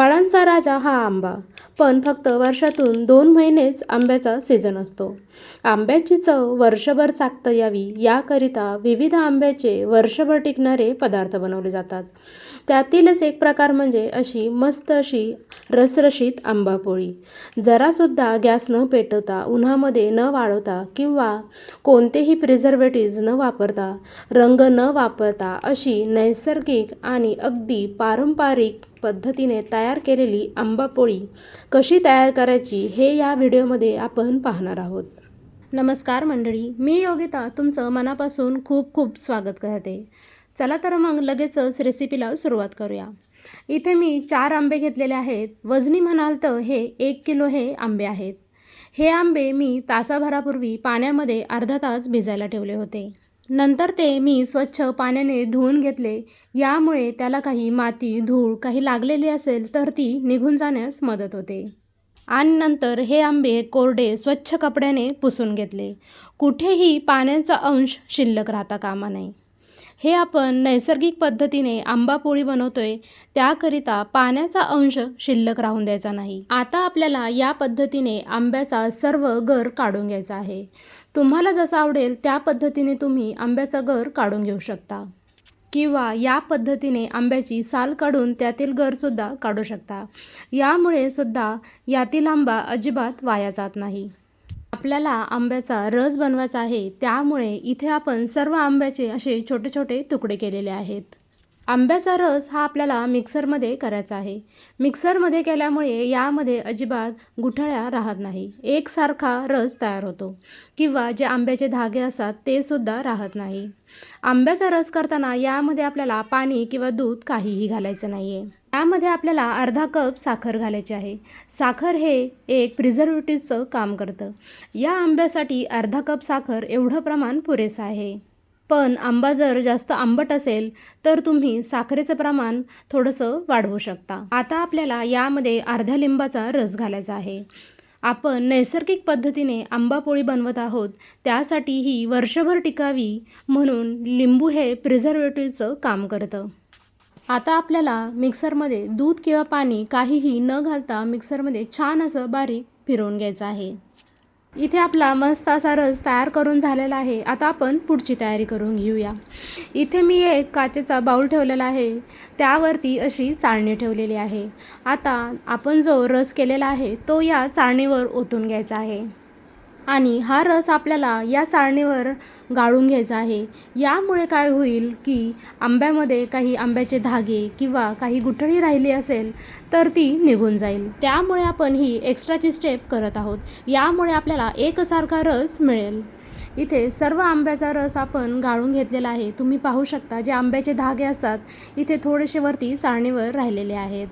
फळांचा राजा हा आंबा. पण फक्त वर्षातून दोन महिनेच आंब्याचा सीझन असतो. आंब्याची चव वर्षभर चाकता यावी याकरिता विविध आंब्याचे वर्षभर टिकणारे पदार्थ बनवले जातात. त्यातीलच एक प्रकार म्हणजे अशी मस्त अशी रसरशीत आंबापोळी. जरासुद्धा गॅस न पेटवता उन्हामध्ये न वाळवता किंवा कोणतेही प्रिझर्वेटिव्ज न वापरता रंग न वापरता अशी नैसर्गिक आणि अगदी पारंपरिक पद्धतीने तयार केलेली आंबापोळी कशी तयार करायची हे या व्हिडिओमध्ये आपण पाहणार आहोत. नमस्कार मंडळी मी योगिता तुमचं मनापासून खूप खूप स्वागत करते. चला तर मग लगेचच रेसिपीला सुरुवात करूया. इथे मी चार आंबे घेतलेले आहेत. वजनी म्हणाल तर हे एक किलो हे आंबे आहेत. हे आंबे मी तासाभरापूर्वी पाण्यामध्ये अर्धा तास भिजायला ठेवले होते. नंतर ते मी स्वच्छ पाण्याने धुवून घेतले. यामुळे त्याला काही माती धूळ काही लागलेली असेल तर ती निघून जाण्यास मदत होते. आणि नंतर हे आंबे कोरडे स्वच्छ कपड्याने पुसून घेतले. कुठेही पाण्याचा अंश शिल्लक राहता कामा नये. हे आपण नैसर्गिक पद्धतीने आंबा पोळी बनवतोय त्याकरिता पाण्याचा अंश शिल्लक राहून द्यायचा नाही. आता आपल्याला या पद्धतीने आंब्याचा सर्व गर काढून घ्यायचा आहे. तुम्हाला जसं आवडेल त्या पद्धतीने तुम्ही आंब्याचा गर काढून घेऊ शकता. किंवा या पद्धतीने आंब्याची साल काढून त्यातील गरसुद्धा काढू शकता. यामुळे सुद्धा यातील आंबा अजिबात वाया जात नाही. आपल्याला आंब्याचा रस बनवायचा आहे त्यामुळे इथे आपण सर्व आंब्याचे असे छोटे छोटे तुकडे केलेले आहेत. आंब्याचा रस हा आपल्याला मिक्सरमध्ये करायचा आहे. मिक्सरमध्ये केल्यामुळे यामध्ये अजिबात गुठळ्या राहत नाही. एकसारखा रस तयार होतो किंवा जे आंब्याचे धागे असतात ते सुद्धा राहत नाही. आंब्याचा रस करताना यामध्ये आपल्याला पाणी किंवा दूध काहीही घालायचं नाही आहे यामध्ये आपल्याला अर्धा कप साखर घालायची आहे. साखर हे एक प्रिझर्वेटिव्हचं काम करतं. या आंब्यासाठी अर्धा कप साखर एवढं प्रमाण पुरेसं आहे. पण आंबा जर जास्त आंबट असेल तर तुम्ही साखरेचं प्रमाण थोडंसं वाढवू शकता. आता आपल्याला यामध्ये अर्ध्या लिंबाचा रस घालायचा आहे. आपण नैसर्गिक पद्धतीने आंबा पोळी बनवत आहोत त्यासाठी ही वर्षभर टिकावी म्हणून लिंबू हे प्रिझर्वेटिव्हचं काम करतं. आता आपल्याला मिक्सरमध्ये दूध किंवा पाणी काहीही न घालता मिक्सरमध्ये छान असं बारीक फिरवून घ्यायचं आहे. इथे आपला मस्त असा रस तयार करून झालेला आहे. आता आपण पुढची तयारी करून घेऊया. इथे मी एक काचेचा बाऊल ठेवलेला आहे. त्यावरती अशी चाळणी ठेवलेली आहे. आता आपण जो रस केलेला आहे तो या चाळणीवर ओतून घ्यायचा आहे. आणि हा रस आपल्याला या चाळणीवर गाळून घ्यायचा आहे. यामुळे काय होईल की आंब्यामध्ये काही आंब्याचे धागे किंवा काही गुठळी राहिली असेल तर ती निघून जाईल. त्यामुळे आपण ही एक्स्ट्राची स्टेप करत आहोत. यामुळे आपल्याला एकसारखा रस मिळेल. इथे सर्व आंब्याचा रस आपण गाळून घेतलेला आहे. तुम्ही पाहू शकता जे आंब्याचे धागे असतात इथे थोडेसे वरती चाळणीवर राहिलेले आहेत.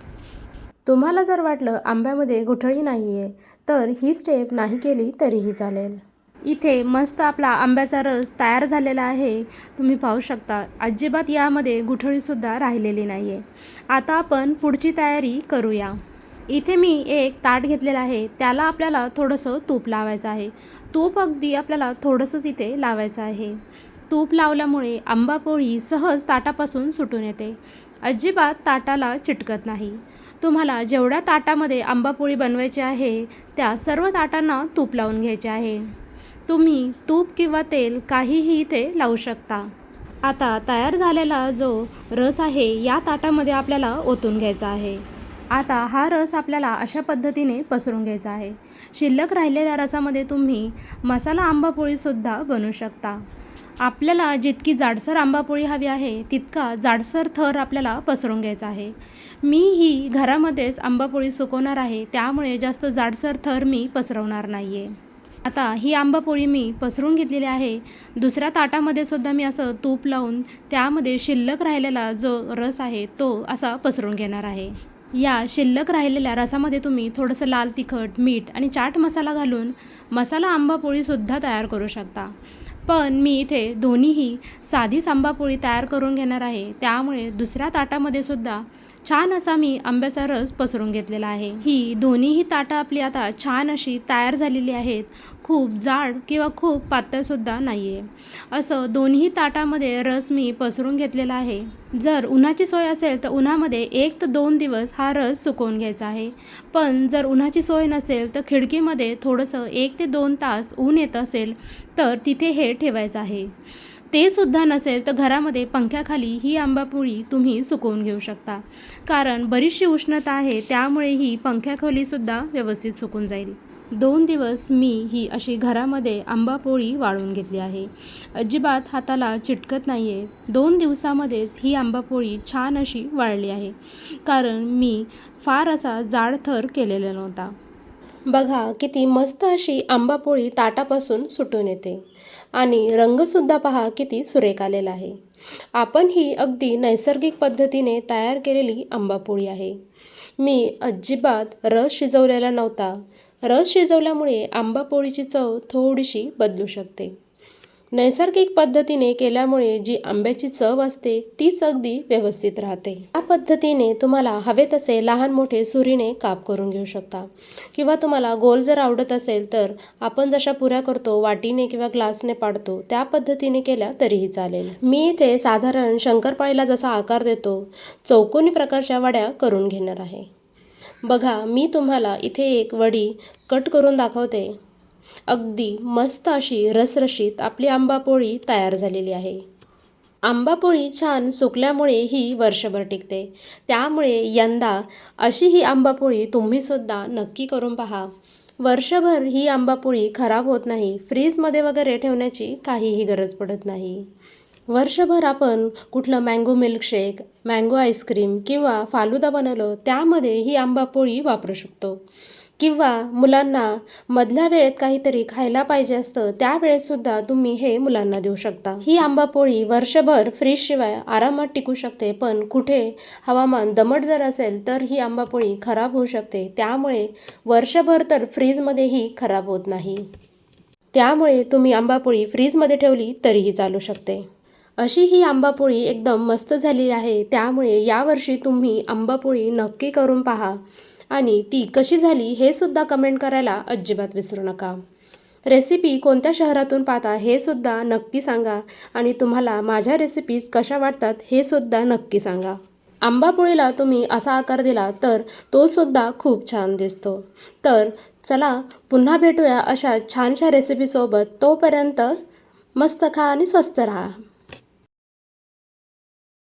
तुम्हाला जर वाटलं आंब्यामध्ये गुठळी नाही आहे तर ही स्टेप नाही केली तरीही चालेल. इथे मस्त आपला आंब्याचा रस तयार झालेला आहे. तुम्ही पाहू शकता अजिबात यामध्ये गुठळीसुद्धा राहिलेली नाही आहे आता आपण पुढची तयारी करूया. इथे मी एक ताट घेतलेलं आहे त्याला आपल्याला थोडंसं तूप लावायचं आहे. तूप अगदी आपल्याला थोडंसंच इथे लावायचं आहे. तूप लावल्यामुळे आंबापोळी सहज ताटापासून सुटून येते. अजिबात ताटाला चिटकत नाही. तुम्हाला जेवढ्या ताटामध्ये आंबापोळी बनवायची आहे त्या सर्व ताटांना तूप लावून घ्यायचे आहे. तुम्ही तूप किंवा तेल काहीही इथे लावू शकता. आता तयार झालेला जो रस आहे या ताटामध्ये आपल्याला ओतून घ्यायचा आहे. आता हा रस आपल्याला अशा पद्धतीने पसरून घ्यायचा आहे. शिल्लक राहिलेल्या रसामध्ये तुम्ही मसाला आंबापोळीसुद्धा बनवू शकता. आपल्याला जितकी जाडसर आंबापोळी हवी आहे तितका जाडसर थर आपल्याला पसरून घ्यायचा आहे. मी ही घरामध्येच आंबापोळी सुकवणार आहे त्यामुळे जास्त जाडसर थर मी पसरवणार नाही आहे आता ही आंबापोळी मी पसरून घेतलेली आहे. दुसऱ्या ताटामध्ये सुद्धा मी असं तूप लावून त्यामध्ये शिल्लक राहिलेला जो रस आहे तो असा पसरून घेणार आहे. या शिल्लक राहिलेल्या रसामध्ये तुम्ही थोडंसं लाल तिखट मीठ आणि चाट मसाला घालून मसाला आंबापोळीसुद्धा तयार करू शकता. पण मी इथे दोन्हीही साधी सांबापोळी तयार करून घेणार आहे. त्यामुळे दुसऱ्या ताटामध्ये सुद्धा छान असा मी आंब्याचा रस पसरून घेतलेला आहे. ही दोन्हीही ताटं आपली आता छान अशी तयार झालेली आहेत. खूप जाड किंवा खूप पातळसुद्धा नाही आहे असं दोन्ही ताटामध्ये रस मी पसरून घेतलेला आहे. जर उन्हाची सोय असेल तर उन्हामध्ये एक तर दोन दिवस हा रस सुकवून घ्यायचा आहे. पण जर उन्हाची सोय नसेल तर खिडकीमध्ये थोडंसं एक ते दोन तास ऊन येत असेल तर तिथे हे ठेवायचं आहे. ते सुद्धा नसेल तर घरामध्ये पंख्याखाली ही आंबापोळी तुम्ही सुकवून घेऊ शकता. कारण बरीचशी उष्णता आहे त्यामुळे ही पंख्याखालीसुद्धा व्यवस्थित सुकून जाईल. दोन दिवस मी ही अशी घरामध्ये आंबापोळी वाळून घेतली आहे. अजिबात हाताला चिटकत नाही आहे दोन दिवसामध्येच ही आंबापोळी छान अशी वाळली आहे. कारण मी फार असा जाड थर केलेला नव्हता. बघा किती मस्त अशी आंबापोळी ताटापासून सुटून येते. आणि रंगसुद्धा पहा किती सुरेख आलेला आहे. आपण ही अगदी नैसर्गिक पद्धतीने तयार केलेली आंबापोळी आहे. मी अजिबात रस शिजवलेला नव्हता. रस शिजवल्यामुळे आंबापोळीची चव थोडीशी बदलू शकते. नैसर्गिक पद्धतीने केल्यामुळे जी आंब्याची चव असते तीच अगदी व्यवस्थित राहते. या पद्धतीने तुम्हाला हवे तसे लहान मोठे सुरीने काप करून घेऊ शकता. किंवा तुम्हाला गोल जर आवडत असेल तर आपण जशा पुऱ्या करतो वाटीने किंवा ग्लासने पाडतो त्या पद्धतीने केल्या तरीही चालेल. मी इथे साधारण शंकरपाळीला जसा आकार देतो चौकोनी प्रकारच्या वड्या करून घेणार आहे. बघा मी तुम्हाला इथे एक वडी कट करून दाखवते. अगदी मस्त अशी रसरशीत आपली आंबापोळी तयार झालेली आहे. आंबापोळी छान सुकल्यामुळे ही वर्षभर टिकते. त्यामुळे यंदा अशी ही आंबापोळी तुम्हीसुद्धा नक्की करून पहा. वर्षभर ही आंबापोळी खराब होत नाही फ्रीजमध्ये वगैरे ठेवण्याची काहीही गरज पडत नाही. वर्षभर आपण कुठलं मँगो मिल्कशेक मँगो आईस्क्रीम किंवा फालुदा बनवलं त्यामध्ये ही आंबापोळी वापरू शकतो. किंवा मुलांना मधल्या वेळेत काहीतरी खायला पाहिजे असतं त्यावेळेससुद्धा तुम्ही हे मुलांना देऊ शकता. ही आंबापोळी वर्षभर फ्रीजशिवाय आरामात टिकू शकते पण कुठे हवामान दमट जर असेल तर ही आंबापोळी खराब होऊ शकते. त्यामुळे वर्षभर तर फ्रीजमध्येही खराब होत नाही. त्यामुळे तुम्ही आंबापोळी फ्रीजमध्ये ठेवली तरीही चालू शकते. अशी ही आंबापोळी एकदम मस्त झालेली आहे. त्यामुळे यावर्षी तुम्ही आंबापोळी नक्की करून पहा. आणि ती कशी झाली हे सुद्धा कमेंट करायला अजिबात विसरू नका. रेसिपी कोणत्या शहरातून पाहता हे सुद्धा नक्की सांगा आणि तुम्हाला माझ्या रेसिपीज कशा वाटतात हे सुद्धा नक्की सांगा. आंबापोळीला तुम्ही असा आकार दिला तर तो सुद्धा खूप छान दिसतो. तर चला पुन्हा भेटूया अशा छानशा रेसिपीसोबत तोपर्यंत मस्त खा आणि स्वस्त राहा.